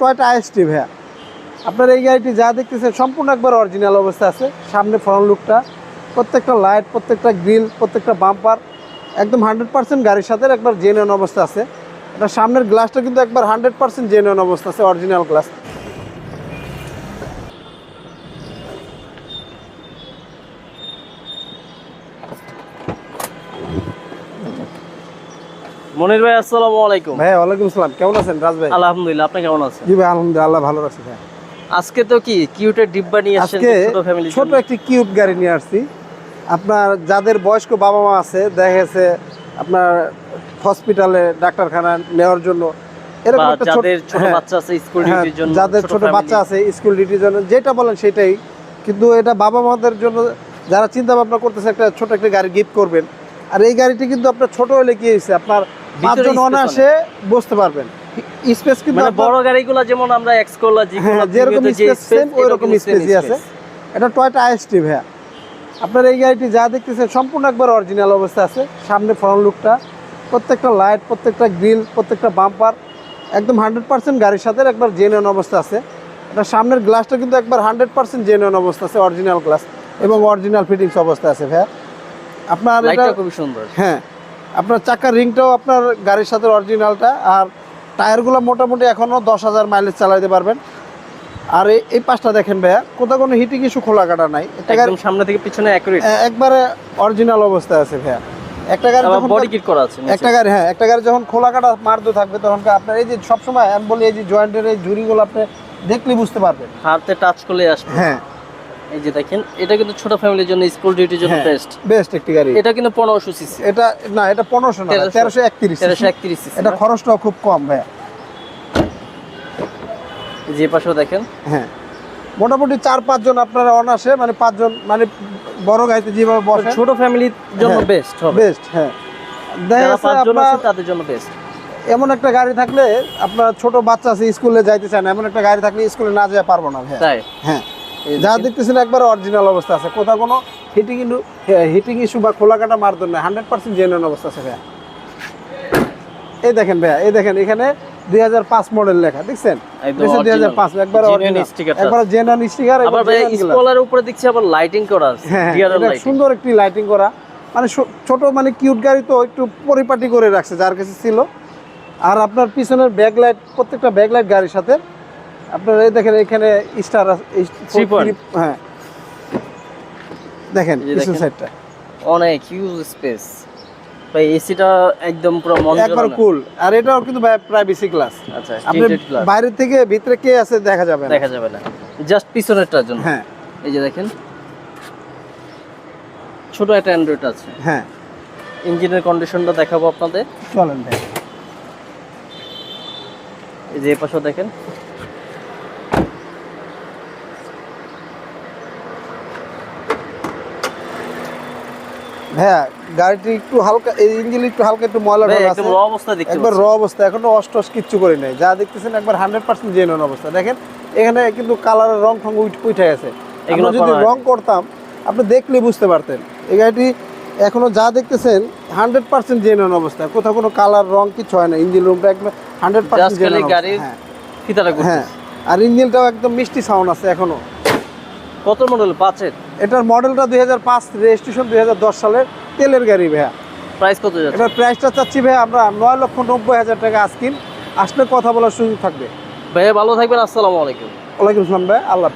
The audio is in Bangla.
টয়টা আইএসটি, ভাইয়া। আপনার এই গাড়িটি যা দেখতেছে সম্পূর্ণ একবার অরিজিনাল অবস্থা আছে। সামনে ফ্রন্ট লুকটা প্রত্যেকটা লাইট প্রত্যেকটা গ্রিল প্রত্যেকটা বাম্পার একদম হান্ড্রেড পার্সেন্ট গাড়ির সাথে একবার জেনুইন অবস্থা আছে। এটা সামনের গ্লাসটা কিন্তু একবার হান্ড্রেড পার্সেন্ট জেনুইন অবস্থা আছে অরিজিনাল গ্লাস মনির ভাই আসসালামু আলাইকুম। ভাই ওয়ালাইকুম আসসালাম। কেমন আছেন রাজ ভাই? আলহামদুলিল্লাহ আপনি কেমন আছেন? জি ভাই আলহামদুলিল্লাহ আল্লাহ ভালো রাখছি ভাই। আজকে তো কি কিউটের ডিব্বা নিয়ে আসছেন ছোট ফ্যামিলি ছোট একটি কিউট গাড়ি নিয়ে আসছি। আপনার যাদের বয়স্ক বাবা মা আছে দেখা গেছে আপনার হসপিটালে ডাক্তারখানা নেওয়ার জন্য। এরকম একটা ছোট যাদের ছোট হ্যাঁ, বাচ্চা আছে স্কুল হ্যাঁ, ডিউটির জন্য যাদের ছোট বাচ্চা আছে স্কুল ডিউটির জন্য যেটা বলেন সেটাই। কিন্তু এটা বাবা মাদের জন্য যারা চিন্তা ভাবনা করতেছে একটা ছোট একটা গাড়ি গিফট করবেন। আর এই গাড়িটি কিন্তু আপনার ছোট হলে কি হয়েছে? আপনার পাঁচজন অনায়াসে বসতে পারবেন। স্পেস কিন্তু মানে বড় গাড়িগুলো যেমন আমরা এক্স করলা জি হ্যাঁ, যেরকম স্পেস সেম ওই রকম স্পেসই আছে। এটা টয়টা আইএসটি ভাইয়া। আপনার এই গাড়িটি যা দেখতেছেন সম্পূর্ণ একবার অরিজিনাল অবস্থা আছে। সামনে ফ্রন্ট লুকটা প্রত্যেকটা লাইট প্রত্যেকটা গ্রিল প্রত্যেকটা বাম্পার একদম হান্ড্রেড পার্সেন্ট গাড়ির সাথে একবার জেনুইন অবস্থা আছে। এটা সামনের গ্লাসটা কিন্তু একবার হান্ড্রেড পার্সেন্ট জেনুইন অবস্থা আছে অরিজিনাল গ্লাস এবং অরিজিনাল ফিটিংস অবস্থা আছে ভাইয়া। আপনার এটা খুবই সুন্দর। হ্যাঁ আপনার চাকার রিংটাও আপনার গাড়ির সাথে অরিজিনালটা আর টায়ারগুলো মোটামুটি এখনও দশ হাজার মাইলেজ চালাইতে পারবেন। আর এই- এই পাশটা দেখেন ভাইয়া কোথাও কোনো হিটিং ইস্যু খোলা কাটা নাই। গাড়ি সামনে থেকে পিছনে অ্যাকুরেট একবারে অরিজিনাল অবস্থায় আছে ভাইয়া। একটা গাড়ি যখন বডি কিট করা আছে একটা গাড়ি হ্যাঁ একটা গাড়ি যখন খোলা কাটা মারতে থাকবে তখন আপনার এই যে সবসময় আমি বলি এই যে জয়েন্টের এই ঝুড়িগুলো আপনি দেখলে বুঝতে পারবেন। হাতে টাচ করলে আসবে। হ্যাঁ এই যে দেখেন এটা কিন্তু ছোট ফ্যামিলির জন্য স্কুল ডিউটির জন্য হ্যাঁ। বেস্ট বেস্ট একটি গাড়ি। এটা কিন্তু পনেরোশো সিসি এটা না এটা পনেরোশো না তেরোশো। তেরোশো একত্রিশ তেরোশো একত্রিশ সিসি এটা খরচটাও খুব কম ভাইয়া। যে পাশেও দেখেন। হ্যাঁ। মোটামুটি চার পাঁচজন আপনারা অনাসে মানে পাঁচজন মানে বড় গাড়িতে যেভাবে বসে। ছোট ফ্যামিলির জন্য হ্যাঁ। বেস্ট হবে। বেস্ট হ্যাঁ। তাদের জন্য বেস্ট এমন একটা গাড়ি থাকলে আপনার ছোট বাচ্চা আছে স্কুলে যাইতে চায় না এমন একটা গাড়ি থাকলে স্কুলে না যেতে পারব না হ্যাঁ। এই যা দেখতেছেন একবার অরিজিনাল অবস্থা আছে। কোথাও কোনো হিটিং হিটিং ইস্যু বা খোলা কাটা মারদন না হান্ড্রেড পার্সেন্ট জেনুইন অবস্থা আছে ভাইয়া। এই দেখেন ভাইয়া এই দেখেন এখানে দুই হাজার পাঁচ মডেল লেখা দেখছেন? দুই হাজার পাঁচ একবার Genuine sticker টা। একবার জেনুইন স্টিকার আবার উপরে দেখছি আবার লাইটিং করা আছে হ্যাঁ সুন্দর একটি লাইটিং করা। মানে ছোট মানে কিউট গাড়ি তো একটু পরিপাটি করে রাখছে যার কাছে ছিল। আর আপনার পিছনের ব্যাক লাইট প্রত্যেকটা ব্যাক লাইট গাড়ির সাথে আপনার এই দেখেন এখানে স্টার হ্যাঁ। দেখেন পিছন সাইডটা অনেক হিউজ স্পেস ভাই এসিটা একদম পুরো মন একবার কুল আর এটাও কিন্তু প্রাইভেসি ক্লাস আচ্ছা আপনি বাইরে থেকে ভিতরে কে আছে দেখা যাবে না। দেখা যাবে না। জাস্ট পিছনেরটার জন্য। হ্যাঁ। এই যে দেখেন। ছোট একটা অ্যান্ড্রয়েড আছে। হ্যাঁ। ইঞ্জিনের কন্ডিশনটা দেখাবো আপনাদের। চলেন ভাই। এই যে এই দেখেন। হ্যাঁ গাড়িটি একটু হালকা এই ইঞ্জিন একটু হালকা একটু ময়লা আছে। র অবস্থা দেখতে একবার র। অবস্থা এখনও অষ্টস কিচ্ছু করে নাই। যা দেখতেছেন একবার হান্ড্রেড পার্সেন্ট জেনুইন অবস্থা। দেখেন এখানে কিন্তু কালারের রং ফং উঠ- গেছে। এগুলো যদি রং করতাম আপনি দেখলে বুঝতে পারতেন। এই গাড়িটি এখনও যা দেখতেছেন হান্ড্রেড পার্সেন্ট জেনুইন অবস্থা। কোথাও কোনো কালার রং কিছু হয় না। ইঞ্জিন রুমটা একদম হান্ড্রেড পার্সেন্ট হ্যাঁ। করতে হ্যাঁ। আর ইঞ্জিনটাও একদম মিষ্টি সাউন্ড আছে এখনও। কত মডেল পাঁচের? এটার মডেলটা দুই হাজার পাঁচ রেজিস্ট্রেশন দুই হাজার দশ সালের তেলের গাড়ি ভাইয়া। প্রাইস কত এটার প্রাইসটা চাচ্ছি ভাইয়া আমরা নয় লক্ষ নব্বই হাজার টাকা আজকিন আসলে কথা বলার সুযোগ থাকবে। ভাইয়া ভালো থাকবেন আসসালামু আলাইকুম। ওয়ালাইকুম আসসালাম ভাই আল্লাহ।